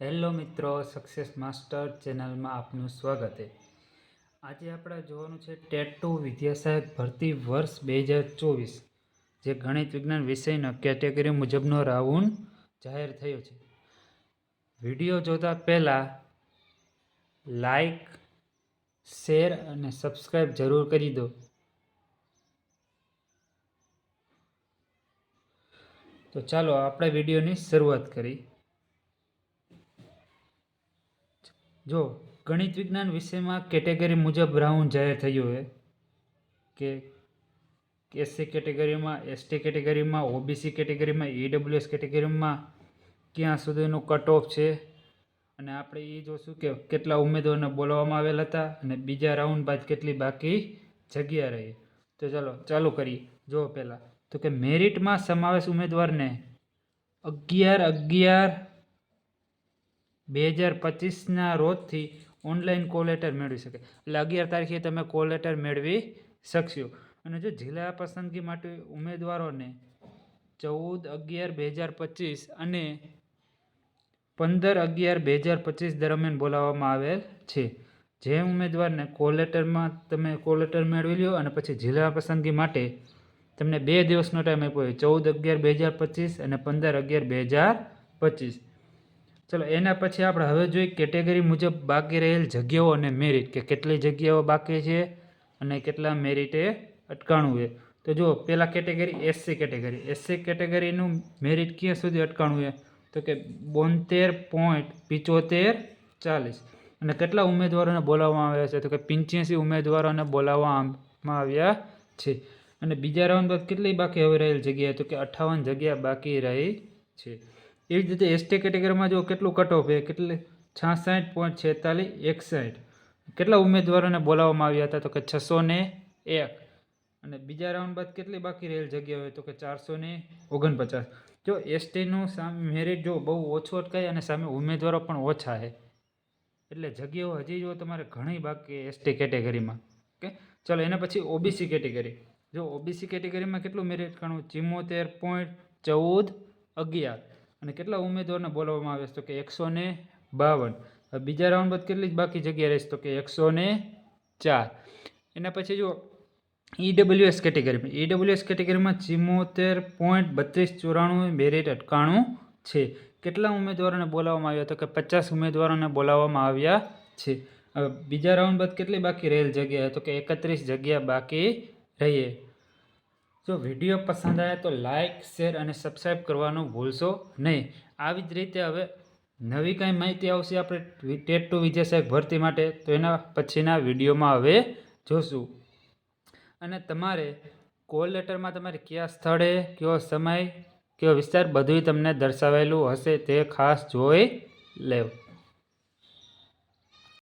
Hello મિત્રો success master ચેનલમાં આપનું સ્વાગત છે. આજે આપણે જોવાનું છે ટેટ ટુ વિદ્યાસહાયક ભરતી વર્ષ બે હજાર ચોવીસ, જે ગણિત વિજ્ઞાન વિષયના કેટેગરી મુજબનો રાઉન્ડ જાહેર થયો છે. વીડિયો જોતા પહેલાં લાઈક, શેર અને સબસ્ક્રાઈબ જરૂર કરી દો. તો ચાલો આપણે વિડીયોની શરૂઆત કરી જો, ગણિત વિજ્ઞાન વિષયમાં કેટેગરી મુજબ રાઉન્ડ જાહેર થયું છે કે એસસી કેટેગરીમાં એસટી કેટેગરીમાં ઓબીસી કેટેગરીમાં ઈડબ્લ્યુએસ કેટેગરીમાં ક્યાં સુધીનું કટ ઓફ છે? અને આપણે એ જોશું કે કેટલા ઉમેદવારોને બોલાવવામાં આવેલા હતા અને બીજા રાઉન્ડ બાદ કેટલી બાકી જગ્યા રહી. તો ચાલો, ચાલુ કરીએ. જો પહેલાં. તો કે મેરિટમાં સમાવેશ ઉમેદવારને અગિયાર અગિયાર બે હજાર પચીસના રોજથી ઓનલાઈન કોલ લેટર મેળવી શકે. એટલે અગિયાર તારીખે તમે કોલ લેટર મેળવી શકશો. અને જો જિલ્લા પસંદગી માટે ઉમેદવારોને ચૌદ અગિયાર બે હજાર પચીસ અને પંદર અગિયાર બે હજાર પચીસ દરમિયાન બોલાવવામાં આવેલ છે. જે ઉમેદવારને કોલ લેટરમાં તમે કોલ લેટર મેળવી લ્યો અને પછી જિલ્લા પસંદગી માટે તમને બે દિવસનો ટાઈમ આપ્યો હોય. ચૌદ અગિયાર બે હજાર પચીસ અને પંદર અગિયાર બે હજાર પચીસ. ચલો, એના પછી આપણે હવે જોઈએ કેટેગરી મુજબ બાકી રહેલ જગ્યાઓ અને મેરિટ કે કેટલી જગ્યાઓ બાકી છે અને કેટલા મેરિટે અટકાણું છે. તો જો પહેલાં કેટેગરી એસસી કેટેગરી. એસસી કેટેગરીનું મેરિટ ક્યાં સુધી અટકાણું છે? તો કે બોતેર પોઈન્ટ પિચોતેર ચાલીસ. અને કેટલા ઉમેદવારોને બોલાવવામાં આવ્યા છે? તો કે પંચ્યાસી ઉમેદવારોને બોલાવવામાં આવ્યા છે. અને બીજા રાઉન્ડ બાદ કેટલી બાકી હવે રહેલ જગ્યા તો કે અઠ્ઠાવન જગ્યા બાકી રહી છે. એવી જ રીતે એસટી કેટેગરીમાં જો કેટલું કટ ઓફ છે, કેટલી છાસઠ પોઈન્ટ છેતાલીસ, એકસઠ. કેટલા ઉમેદવારોને બોલાવવામાં આવ્યા હતા? તો કે છસો ને એક. અને બીજા રાઉન્ડ બાદ કેટલી બાકી રહેલ જગ્યા હોય? તો કે ચારસો ને ઓગણપચાસ. જો એસટીનું સામે મેરિટ જો બહુ ઓછું અટકાય અને સામે ઉમેદવારો પણ ઓછા છે. એટલે જગ્યાઓ હજી જો તમારે ઘણી બાકી એસટી કેટેગરીમાં. ઓકે? ચાલો, એના પછી ઓબીસી કેટેગરી. જો ઓબીસી કેટેગરીમાં કેટલું મેરિટ કાણું ચિમોતેર પોઈન્ટ ચૌદ અગિયાર. અને કેટલા ઉમેદવારને બોલાવવામાં આવે છે? તો કે એકસો ને બાવન. બીજા રાઉન્ડ બાદ કેટલી બાકી જગ્યા રહેશે? તો કે એકસો ને ચાર. એના પછી જો ઈડબ્લ્યુએસ કેટેગરીમાં ઈડબ્લ્યુએસ કેટેગરીમાં ચિમોતેર પોઈન્ટ બત્રીસ ચોરાણું મેરિટ અટકાણું છે. કેટલા ઉમેદવારોને બોલાવવામાં આવ્યા? તો કે પચાસ ઉમેદવારોને બોલાવવામાં આવ્યા છે. હવે બીજા રાઉન્ડ બાદ કેટલી બાકી રહેલ જગ્યા? તો કે એકત્રીસ જગ્યા બાકી રહીએ. જો વીડિયો પસંદ આવે તો લાઇક શેર અને સબસ્ક્રાઈબ કરવાનું ભૂલશો નહીં. આવી જ રીતે હવે નવી કાંઈ માહિતી આવશે આપણે ટેટ ટુ વિજય સાહેબ ભરતી માટે, તો એના પછીના વિડીયોમાં હવે જોશું. અને તમારે કોલ લેટરમાં તમારે કયા સ્થળે, કયો સમય, કયો વિસ્તાર બધુંય તમને દર્શાવેલું હશે તે ખાસ જોઈ લેવું.